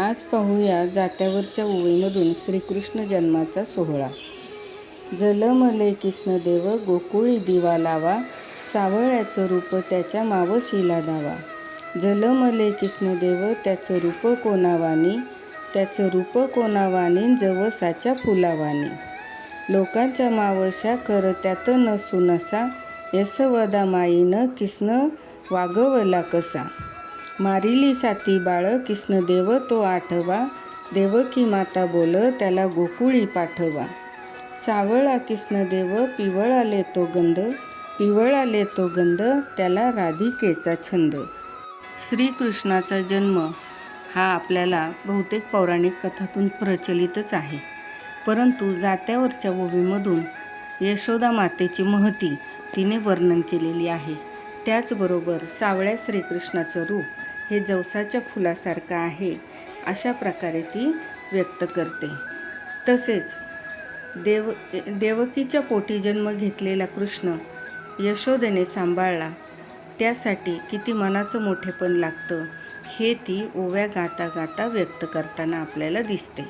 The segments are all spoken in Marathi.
आज पाहूया जात्यावरच्या ओळीमधून श्रीकृष्ण जन्माचा सोहळा. जलमले कृष्णदेव गोकुळी दिवा लावा सावळ्याचं रूप त्याच्या मावशीला दावा. जलमले कृष्णदेव त्याचं रूप कोणावानी त्याचं रूप कोणावानी जवसाच्या फुलावानी. लोकांच्या मावश्या कर त्यात नसू नसा यशवदा माईनं कृष्ण वागवला कसा. मारिली साती बाळ कृष्णदेव तो आठवा. देवकी माता बोल त्याला गोकुळी पाठवा. सावळा कृष्णदेव पिवळाले तो गंध. पिवळाले तो गंध त्याला राधिकेचा छंद. श्रीकृष्णाचा जन्म हा आपल्याला बहुतेक पौराणिक कथातून प्रचलितच आहे. परंतु जात्यावरच्या ओवीमधून यशोदा मातेची महती तिने वर्णन केलेली आहे. त्याचबरोबर सावळ्या श्रीकृष्णाचं रूप हे जवसाच्या फुलासारखं आहे अशा प्रकारे ती व्यक्त करते. तसेच देव देवकीच्या पोटी जन्म घेतलेला कृष्ण यशोदेने सांभाळला त्यासाठी किती मनाचं मोठेपण लागतं हे ती ओव्या गाता गाता व्यक्त करताना आपल्याला दिसते.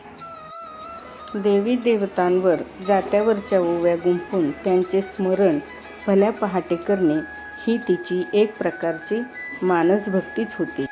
देवी देवतांवर जात्यावरच्या ओव्या गुंफून त्यांचे स्मरण भल्या पहाटे करणे ही तिची एक प्रकारची मानसभक्तीच होती.